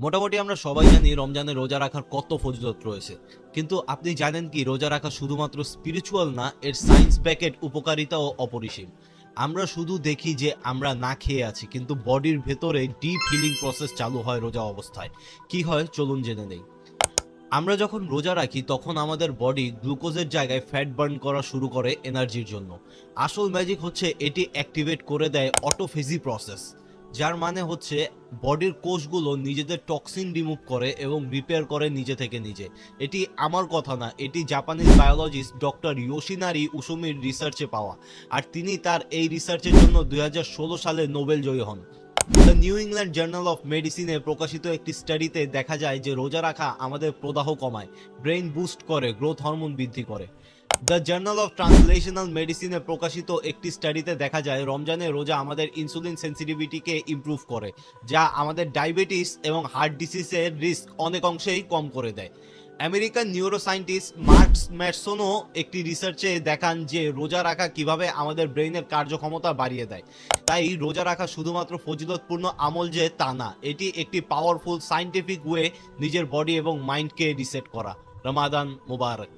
মোটামুটি আমরা সবাই জানি রমজানে রোজা রাখার কত ফজিলত রয়েছে। কিন্তু আপনি জানেন কি, রোজা রাখা শুধুমাত্র স্পিরিচুয়াল না, এর সায়েন্স উপকারিতা ও অপরিসীম। আমরা শুধু দেখি যে আমরা না খেয়ে আছি, কিন্তু বডির ভেতরে ডিপ হিলিং প্রসেস চালু হয় রোজা অবস্থায়। কি হয়? চলুন জেনে নেই। আমরা যখন রোজা রাখি, তখন আমাদের বডি গ্লুকোজের জায়গায় ফ্যাট বার্ন করা শুরু করে এনার্জির জন্য। আসল ম্যাজিক হচ্ছে এটি অ্যাক্টিভেট করে দেয় অটোফেজি প্রসেস যার মানে হচ্ছে বডির কোষগুলো নিজেদের টক্সিন রিমুভ করে এবং রিপেয়ার করে নিজে থেকে নিজে। এটি আমার কথা না, এটি জাপানিজ বায়োলজিস্ট ডক্টর ইয়োশিনারি উসুমির রিসার্চে পাওয়া। আর তিনি তার এই রিসার্চের জন্য দুই হাজার ষোলো সালে নোবেল জয়ী হন। The New England Journal of মেডিসিনে প্রকাশিত একটি স্টাডিতে দেখা যায় যে রোজা রাখা আমাদের প্রদাহ কমায়, ব্রেইন বুস্ট করে, গ্রোথ হরমোন বৃদ্ধি করে। দ্য জার্নাল অফ ট্রান্সলেশনাল মেডিসিনে প্রকাশিত একটি স্টাডিতে দেখা যায়, রমজানে রোজা আমাদের ইনসুলিন সেন্সিটিভিটিকে ইমপ্রুভ করে, যা আমাদের ডায়াবেটিস এবং হার্ট ডিসিজের রিস্ক অনেক অংশেই কম করে দেয়। আমেরিকান নিউরোসায়েন্টিস্ট মার্কস ম্যাটসনও একটি রিসার্চে দেখান যে রোজা রাখা কীভাবে আমাদের ব্রেইনের কার্যক্ষমতা বাড়িয়ে দেয়। তাই রোজা রাখা শুধুমাত্র ফজিলতপূর্ণ আমল যে তা না, এটি একটি পাওয়ারফুল সাইন্টিফিক ওয়ে নিজের বডি এবং মাইন্ডকে রিসেট করা। রমাদান মুবারক।